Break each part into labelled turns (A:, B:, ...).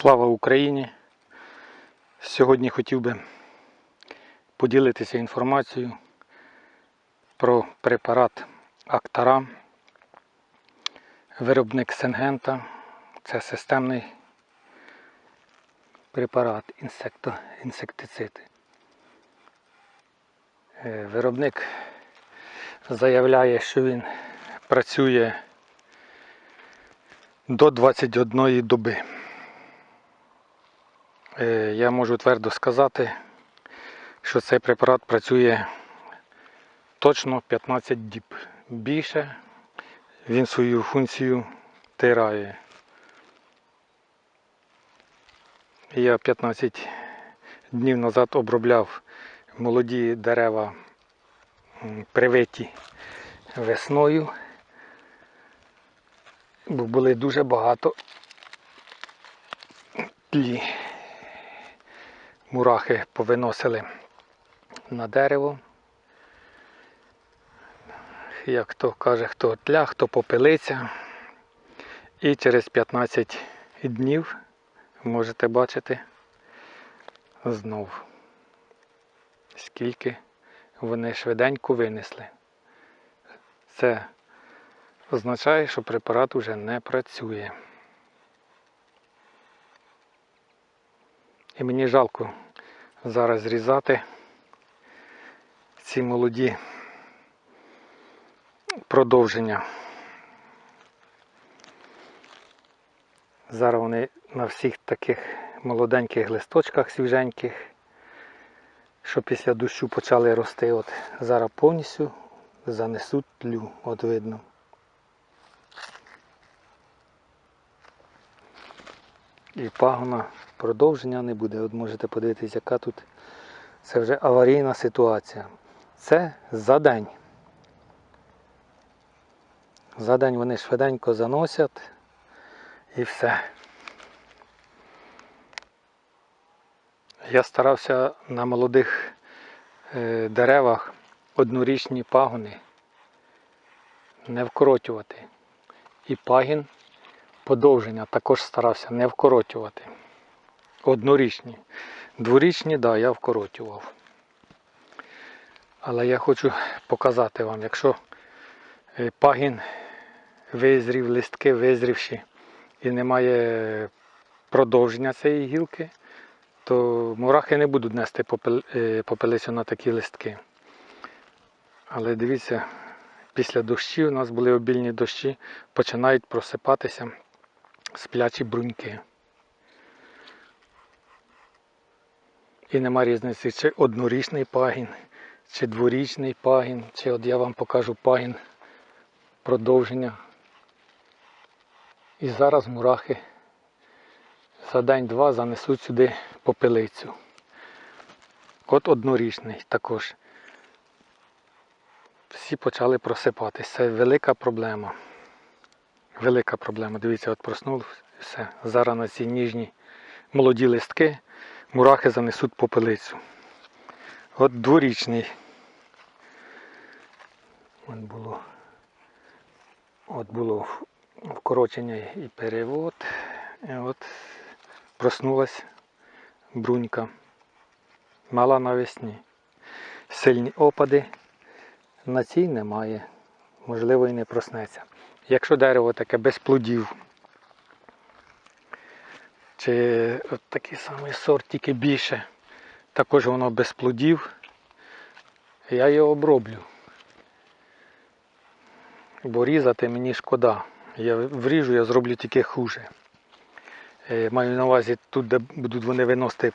A: Слава Україні! Сьогодні хотів би поділитися інформацією про препарат Актара, виробник Сенгента. Це системний препарат інсекто, інсектицид. Е, Виробник заявляє, що він працює до 21 доби. Е, Я можу твердо сказати, що цей препарат працює точно 15 діб. Більше він свою функцію тирає. Я 15 днів назад обробляв молоді дерева привиті весною, бо були дуже багато тлі мурахи повиносили на дерево. Як хто каже, хто тля, хто попелиця. І через 15 днів можете бачити знов, скільки вони швиденько винесли. Це означає, що препарат уже не працює. І мені жалко зараз зрізати ці молоді продовження. Зараз вони на всіх таких молоденьких листочках свіженьких, що після дощу почали рости. От зараз повністю занесуть тлю, от видно. І пагона продовження не буде. От можете подивитись, яка тут це вже аварійна ситуація. Це за день. За день вони швиденько заносять і все. Я старався на молодих е, деревах однорічні пагони не вкоротювати. І пагін подовження також старався не вкоротювати. Однорічні. Дворічні, так, да, я вкоротював. Але я хочу показати вам, якщо е, пагін визрів, листки визрівші і немає продовження цієї гілки, то мурахи не будуть нести е, попелицю на такі листки. Але дивіться, після дощів у нас були обільні дощі, починають просипатися сплячі бруньки. І нема різниці, чи однорічний пагін, чи дворічний пагін, чи от я вам покажу пагін продовження. І зараз мурахи за день-два занесуть сюди попелицю. От однорічний також. Всі почали просипатись. Це велика проблема. Велика проблема. Дивіться, от проснув все. Зараз на ці ніжні молоді листки мурахи занесуть попелицю. От дворічний. От було, от було вкорочення і перевод. І от проснулась брунька. Мала навесні. Сильні опади. На цій немає. Можливо і не проснеться. Якщо дерево таке без плодів, чи от такий самий сорт, тільки більше, також воно без плодів, я його оброблю. Бо різати мені шкода. Я вріжу, я зроблю тільки хуже. Е, Маю на увазі тут, де будуть вони виносити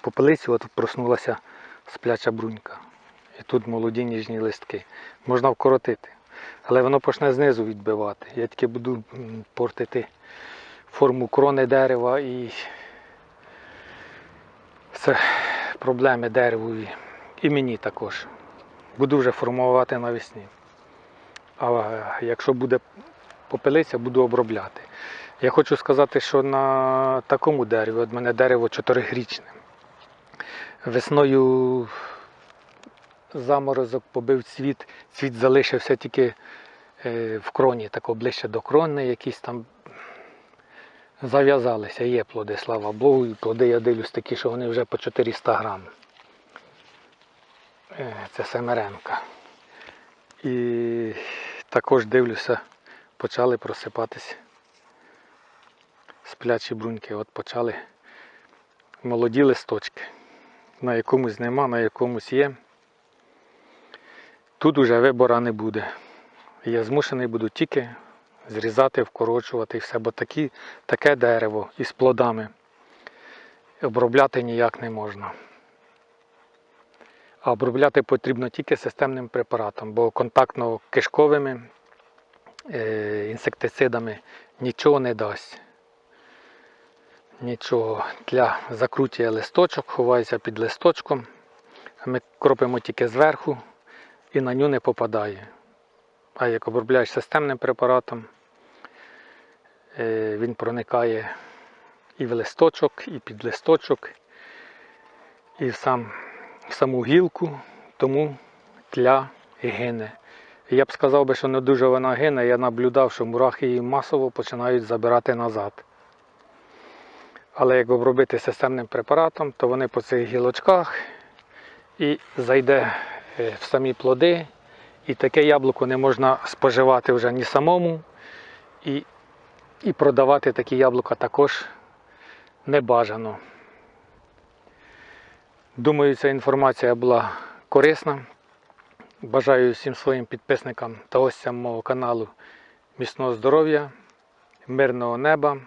A: попелицю, от проснулася спляча брунька. І тут молоді ніжні листки. Можна вкоротити. Але воно почне знизу відбивати. Я тільки буду портити форму крони дерева і це проблеми деревові. І мені також. Буду вже формувати навесні. А якщо буде попелиця, буду обробляти. Я хочу сказати, що на такому дереві, от мене дерево чотирирічне. Весною заморозок побив цвіт, цвіт залишився тільки е, в кроні, тако ближче до крони, якісь там Зав'язалися, є плоди, слава Богу. І плоди я дивлюсь такі, що вони вже по 400 грам. Е, Це Семеренка. І також дивлюся, почали просипатись сплячі бруньки. От почали молоді листочки. На якомусь нема, на якомусь є. Тут уже вибора не буде. Я змушений буду тільки зрізати, вкорочувати і все, бо такі, таке дерево із плодами обробляти ніяк не можна. А обробляти потрібно тільки системним препаратом, бо контактно-кишковими е, інсектицидами нічого не дасть. Нічого. Тля закрутює листочок, ховається під листочком. Ми кропимо тільки зверху і на ню не попадає. А як обробляєш системним препаратом, е, він проникає і в листочок, і під листочок, і в, сам, в саму гілку, тому тля гине. Я б сказав що не дуже вона гине, я наблюдав, що мурахи її масово починають забирати назад. Але як обробити системним препаратом, то вони по цих гілочках і зайде е, в самі плоди, і таке яблуко не можна споживати вже ні самому, і, і продавати такі яблука також не бажано. Думаю, ця інформація була корисна. Бажаю всім своїм підписникам та гостям мого каналу міцного здоров'я, мирного неба